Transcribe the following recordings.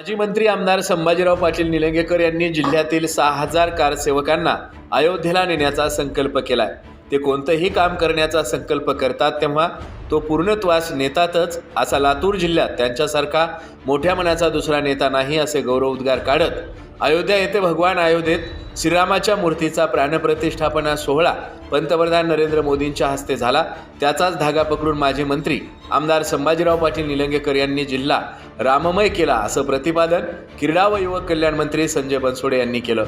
माजी मंत्री आमदार संभाजीराव पाटील निलंगेकर यांनी जिल्ह्यातील सहा हजार कारसेवकांना अयोध्येला नेण्याचा संकल्प केलाय. ते कोणतंही काम करण्याचा संकल्प करतात तेव्हा तो पूर्णत्वास नेतातच असा लातूर जिल्ह्यात त्यांच्यासारखा मोठ्या मनाचा दुसरा नेता नाही असे गौरवोद्गार काढत अयोध्या येथे भगवान अयोध्येत श्रीरामाच्या मूर्तीचा प्राणप्रतिष्ठापना सोहळा पंतप्रधान नरेंद्र मोदींच्या हस्ते झाला. त्याचाच धागा पकडून माजी मंत्री आमदार संभाजीराव पाटील निलंगेकर यांनी जिल्हा राममय केला असं प्रतिपादन क्रीडा व युवक कल्याण मंत्री संजय बनसोडे यांनी केलं.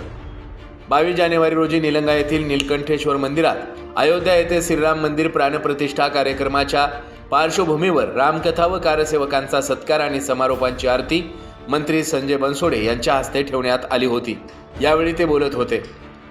बावीस जानेवारी रोजी निलंगा येथील नीलकंठेश्वर मंदिरात अयोध्या येथे श्रीराम मंदिर प्राणप्रतिष्ठा कार्यक्रमाच्या पार्श्वभूमीवर रामकथा व कारसेवकांचा सत्कार आणि समारोपांची आरती मंत्री संजय बनसोडे यांच्या हस्ते ठेवण्यात आली होती. यावेळी ते बोलत होते.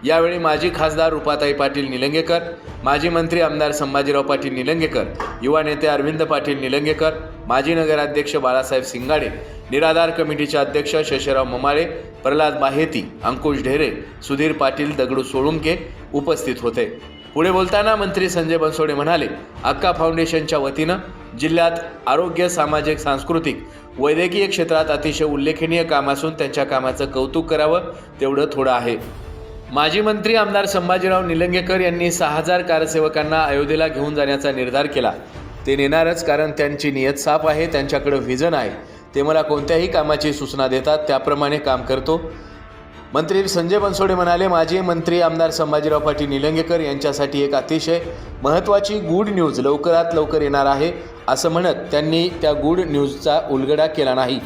यावेळी माजी खासदार रुपाताई पाटील निलंगेकर माजी मंत्री आमदार संभाजीराव पाटील निलंगेकर युवा नेते अरविंद पाटील निलंगेकर माजी नगराध्यक्ष बाळासाहेब सिंगाडे निराधार कमिटीचे अध्यक्ष शशराव ममाळे प्रल्हाद माहेती अंकुश ढेरे सुधीर पाटील दगडू सोळुंके उपस्थित होते. पुढे बोलताना मंत्री संजय बनसोडे म्हणाले अक्का फाउंडेशनच्या वतीनं जिल्ह्यात आरोग्य सामाजिक सांस्कृतिक वैद्यकीय क्षेत्रात अतिशय उल्लेखनीय काम असून त्यांच्या कामाचं कौतुक करावं तेवढं थोडं आहे. माजी मंत्री आमदार संभाजीराव निलंगेकर यांनी सहा हजार कारसेवकांना अयोध्येला घेऊन जाण्याचा निर्धार केला. ते नेणारच कारण त्यांची नियत साफ आहे त्यांच्याकडे व्हिजन आहे. ते मला कोणत्याही कामाची सूचना देतात त्याप्रमाणे काम करतो. मंत्री संजय बनसोडे म्हणाले माजी मंत्री आमदार संभाजीराव पाटील निलंगेकर यांच्यासाठी एक अतिशय महत्त्वाची गुड न्यूज लवकरात लवकर येणार आहे असं म्हणत त्यांनी त्या गुड न्यूजचा उलगडा केला नाही.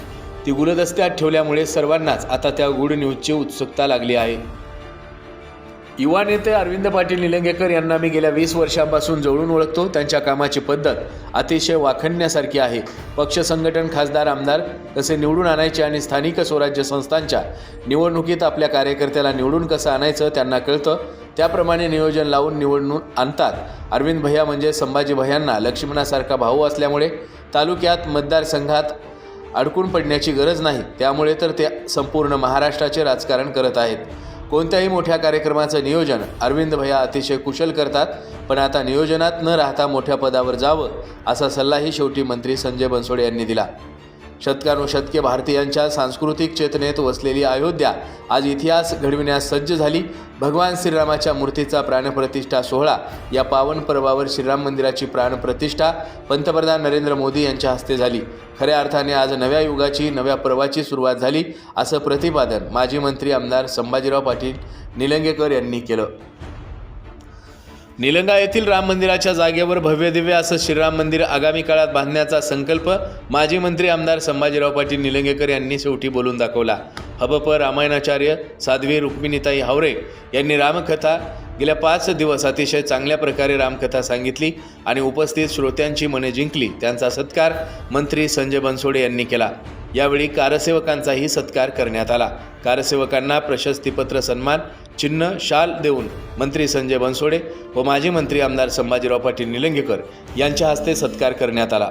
ती गुलदस्त्यात ठेवल्यामुळे सर्वांनाच आता त्या गुड न्यूजची उत्सुकता लागली आहे. युवा नेते अरविंद पाटील निलंगेकर यांना मी गेल्या वीस वर्षांपासून जवळून ओळखतो. त्यांच्या कामाची पद्धत अतिशय वाखणण्यासारखी आहे. पक्ष संघटन खासदार आमदार कसे निवडून आणायचे आणि स्थानिक स्वराज्य संस्थांच्या निवडणुकीत आपल्या कार्यकर्त्याला निवडून कसं आणायचं त्यांना कळतं. त्याप्रमाणे नियोजन लावून निवडणूक आणतात. अरविंद भैया म्हणजे संभाजी भैयांना लक्ष्मणासारखा भाऊ असल्यामुळे तालुक्यात मतदारसंघात अडकून पडण्याची गरज नाही. त्यामुळे तर ते संपूर्ण महाराष्ट्राचे राजकारण करत आहेत. कोणत्याही मोठ्या कार्यक्रमाचं नियोजन अरविंद भैया अतिशय कुशल करतात पण आता नियोजनात न राहता मोठ्या पदावर जावं असा सल्लाही शेवटी मंत्री संजय बनसोडे यांनी दिला. शतकानुशतके भारतीयांच्या सांस्कृतिक चेतनेत वसलेली अयोध्या आज इतिहास घडविण्यास सज्ज झाली. भगवान श्रीरामाच्या मूर्तीचा प्राणप्रतिष्ठा सोहळा या पावन पर्वावर श्रीराम मंदिराची प्राणप्रतिष्ठा पंतप्रधान नरेंद्र मोदी यांच्या हस्ते झाली. खऱ्या अर्थाने आज नव्या युगाची नव्या पर्वाची सुरुवात झाली असं प्रतिपादन माजी मंत्री आमदार संभाजीराव पाटील निलंगेकर यांनी केलं. निलंगा येथील राम मंदिराच्या जागेवर भव्य दिव्य असं श्रीराम मंदिर आगामी काळात बांधण्याचा संकल्प माजी मंत्री आमदार संभाजीराव पाटील निलंगेकर यांनी शेवटी बोलून दाखवला. हबप रामायणाचार्य साध्वी रुक्मिणीताई हावरे यांनी रामकथा गेल्या पाच दिवस अतिशय चांगल्या प्रकारे रामकथा सांगितली आणि उपस्थित श्रोत्यांची मने जिंकली. त्यांचा सत्कार मंत्री संजय बनसोडे यांनी केला. यावेळी कारसेवकांचाही सत्कार करण्यात आला. कारसेवकांना प्रशस्तीपत्र सन्मान चिन्ह शाल देऊन मंत्री संजय बनसोडे व माजी मंत्री आमदार संभाजीराव पाटील निलंगेकर यांच्या हस्ते सत्कार करण्यात आला.